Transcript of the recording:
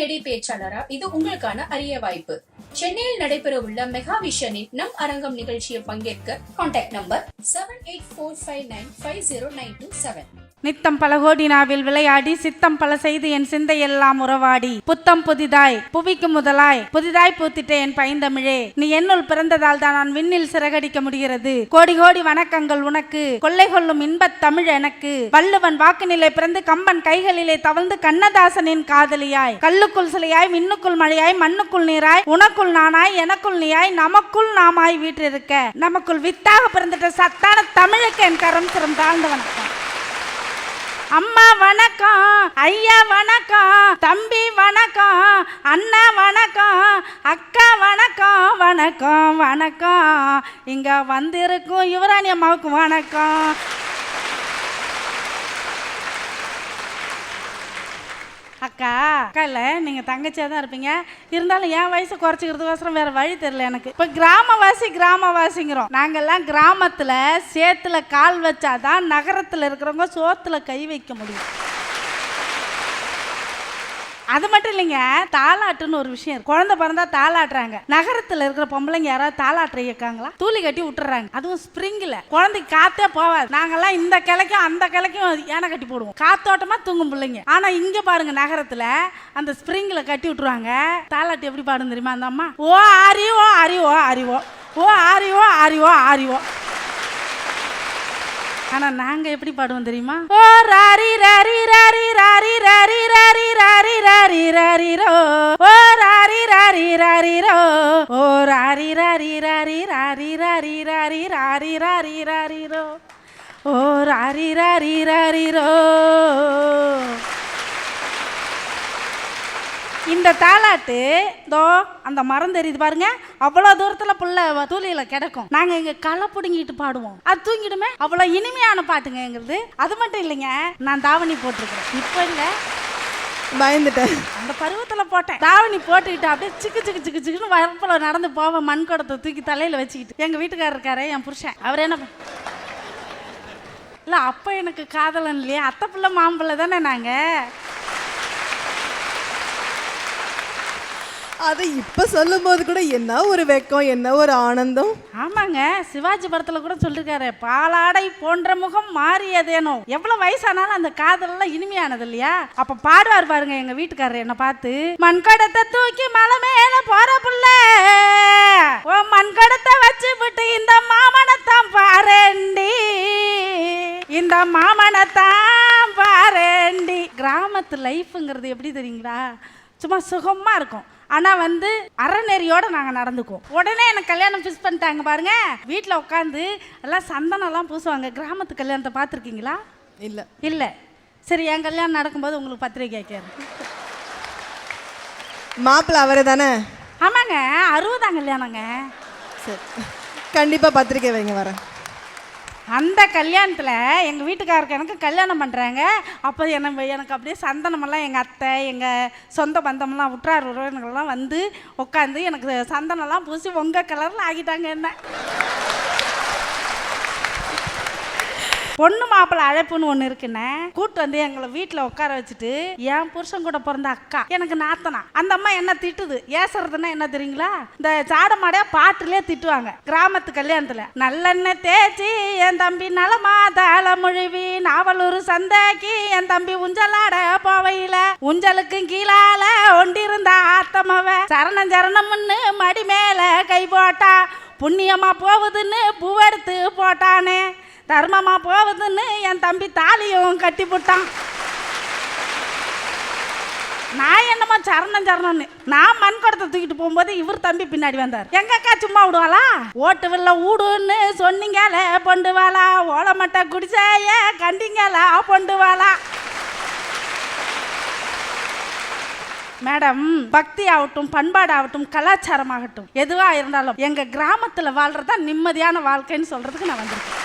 மேடை பேச்சாளரா? இது உங்களுக்கான அரிய வாய்ப்பு. சென்னையில் நடைபெற உள்ள மெகா விஷனின் நம் அரங்கம் நிகழ்ச்சியில் பங்கேற்க contact number seven eight four five nine five zero nine two seven நித்தம் பல கோடி நாவில் விளையாடி சித்தம் பல செய்து என் சிந்தையெல்லாம் உறவாடி. புத்தம் புதிதாய் புவிக்கு முதலாய் புதிதாய் பூத்திட்ட என் பைந்தமிழே நீ என்னுள் பிறந்ததால் தான் நான் விண்ணில் சிறகடிக்க முடிகிறது. கோடி கோடி வணக்கங்கள் உனக்கு கொள்ளை கொள்ளும் இன்பத் தமிழ் எனக்கு. வள்ளுவன் வாக்குநிலை பிறந்து கம்பன் கைகளிலே தவழ்ந்து கண்ணதாசனின் காதலியாய். கல்லுக்குள் சிலையாய் விண்ணுக்குள் மழையாய் மண்ணுக்குள் நீராய் உனக்குள் நானாய் எனக்குள் நீயாய் நமக்குள் நாமாய் வீற்றிருக்க. நமக்குள் வித்தாக பிறந்துட்ட சத்தான தமிழுக்கு என் கரம் சிறம் அம்மா வணக்கம் ஐயா வணக்கம் தம்பி வணக்கம் அண்ணா வணக்கம் அக்கா வணக்கம் வணக்கம் வணக்கம். இங்க வந்திருக்கும் யுவராணி அம்மாவுக்கு வணக்கம். அக்கா அக்கா இல்லை நீங்கள் தங்கச்சியாக தான் இருப்பீங்க. இருந்தாலும் என் வயசு குறைச்சிக்கிறதுக்கோசரம் வேற வழி தெரியல எனக்கு. இப்போ கிராமவாசி கிராமவாசிங்கிறோம். நாங்கள்லாம் கிராமத்தில் சேத்துல கால் வச்சாதான் நகரத்தில் இருக்கிறவங்க சோத்துல கை வைக்க முடியும். அது மட்டும் இல்லைங்க தாலாட்டுன்னு ஒரு விஷயம் குழந்தை பிறந்தா தாளாட்டுறாங்க நகரத்துல இருக்கிற பொம்பளைங்க யாராவது தாளாட்டுற இயக்காங்களா? தூளி கட்டி விட்டுறாங்க. அதுவும் ஸ்ப்ரிங்கில் குழந்தைக்கு காத்தே போவாது. நாங்கெல்லாம் இந்த கிளைக்கும் அந்த கிளைக்கும் யானை கட்டி போடுவோம். காத்தோட்டமா தூங்கும் பிள்ளைங்க. ஆனா இங்க பாருங்க நகரத்துல அந்த ஸ்ப்ரிங்கில் கட்டி விட்டுருவாங்க. தாலாட்டு எப்படி பாடும் தெரியுமா அந்த அம்மா? ஓ ஆரியோ அறிவோ அறிவோ ஓ ஆரியோ ஆரியோ ஆரியோ ஆனா நாங்க எப்படி பாடுவோம் தெரியுமா? ஓ ராரி ராரி ராரி ராரி ராரி ராரி. ராரி ராரி ரோ ஓ ராரி ராரி ராரி ராரி ராரி ராரி ராரி ராரி ராரி ரோ ஓ ராரி ராரி ராரி ரோ இந்த தாலாட்டு தோ அந்த மரம் தெரியுது பாருங்க அவ்வளோ தூரத்தில் புள்ள தூளியில் கிடக்கும் நாங்கள் இங்கே களை பிடுங்கிட்டு பாடுவோம் அது தூங்கிடுமே அவ்வளோ இனிமையான பாட்டுங்க எங்கிறது அது மட்டும் இல்லைங்க நான் தாவணி போட்டிருக்கிறேன் இப்போ இல்லை பயந்துட்டேன். அந்த பருவத்தில் போட்டேன். தாவணி போட்டுக்கிட்டு அப்படியே சிக்கு சிக்கு சிக்கு சிக்குன்னு வரப்பில் நடந்து போவேன் மண் குடத்தை தூக்கி தலையில் வச்சுக்கிட்டு. எங்கள் வீட்டுக்காரர் இருக்காரு என் புருஷன். அவர் என்ன இல்லை அப்போ எனக்கு காதலன் இல்லையா? அத்தை பிள்ளை மாம்பிள்ளை தானே நாங்கள் அது இப்போ சொல்லும் போது கூட என்ன ஒரு வெக்கம் என்ன ஒரு ஆனந்தம்? ஆமாங்க. சிவாஜி படத்துல கூட சொல்லிருக்காரு பாலாடை போன்ற முகம் மாறியதேனோ. எவ்வளவு வயசானாலும் அந்த காதலெல்லாம் இனிமையானது இல்லையா? அப்ப பாடுவார் பாருங்க எங்க வீட்டுக்காரர் என்ன பார்த்து மண்கடத்தை தூக்கி மலை மேல போற புள்ள ஓ மண்கடத்தை வச்சு விட்டு இந்த மாமனத்தான் பாரண்டி இந்த மாமனத்தான் பாரண்டி. கிராமத்து லைஃப்ங்கிறது எப்படி தெரியுங்களா? சும்மா சுகமா இருக்கும். ஆனா வந்து அறநெறியோட நாங்க நடந்துக்குவோம். உடனே எனக்கு கல்யாணம் ஃபிக்ஸ் பண்ணிட்டாங்க பாருங்க. வீட்ல உட்காந்து எல்லாம் சந்தனம்லாம் பூசுவாங்க. கிராமத்து கல்யாணத்தை பார்த்துருக்கீங்களா? இல்ல. இல்ல. சரி என் கல்யாணம் நடக்கும்போது உங்களுக்கு பத்திரிக்கை கேட்காரு மாப்பிள்ள அவரே தானே? ஆமாங்க. அறுபதாம் கல்யாணங்க. சரி. கண்டிப்பா பத்திரிக்கை வைங்க வரேன். அந்த கல்யாணத்தில் எங்கள் வீட்டுக்காரருக்கு எனக்கு கல்யாணம் பண்ணுறாங்க அப்போ என்ன எனக்கு அப்படியே சந்தனமெல்லாம் எங்கள் அத்தை எங்கள் சொந்த பந்தமெல்லாம் உற்றார் உறவினர்கள்லாம் வந்து உட்காந்து எனக்கு சந்தனம்லாம் பூசி உங்கள் கலரில் ஆகிட்டாங்க என்ன. பொண்ணு மாப்பிள்ளை அழைப்புன்னு ஒன்று இருக்குன்னு கூட்டு வந்து எங்களை வீட்டில் உட்கார வச்சுட்டு என் புருஷன் கூட பிறந்த அக்கா எனக்கு நாத்தனா. அந்த அம்மா என்ன திட்டுது? ஏசுறதுன்னா என்ன தெரியுங்களா? இந்த சாட மாடையா பாட்டுலயே திட்டுவாங்க. கிராமத்து கல்யாணத்தில் நல்லெண்ணெய் தேய்ச்சி என் தம்பி நலமா தாள முழுவி நாவலூர் சந்தைக்கு என் தம்பி உஞ்சலாட போவையில. உஞ்சலுக்கும் கீழால ஒண்டிருந்த ஆத்தமவ. சரணம் சரணம்னு மடி மேல கை போட்டா புண்ணியமா போகுதுன்னு பூவெடுத்து போட்டானே. தர்மமா போகுதுன்னு என் தம்பி தாலியும் கட்டி போட்டான். நான் என்னமோ சரணம் சரணம்னு. நான் மண் குடத்தை தூக்கிட்டு போகும்போது இவர் தம்பி பின்னாடி வந்தார். எங்க அக்கா சும்மா விடுவாளா? ஓட்டு வில்ல ஊடுன்னு சொன்னீங்கல பொண்டுவாளா? ஓலமட்டை குடிச்சாய கண்டிங்களா பொண்டுவாளா? மேடம் பக்தி ஆகட்டும் பண்பாடு ஆகட்டும் கலாச்சாரம் ஆகட்டும் எதுவாக இருந்தாலும் எங்கள் கிராமத்தில் வாழ்றதா நிம்மதியான வாழ்க்கைன்னு சொல்கிறதுக்கு நான் வந்திருக்கேன்.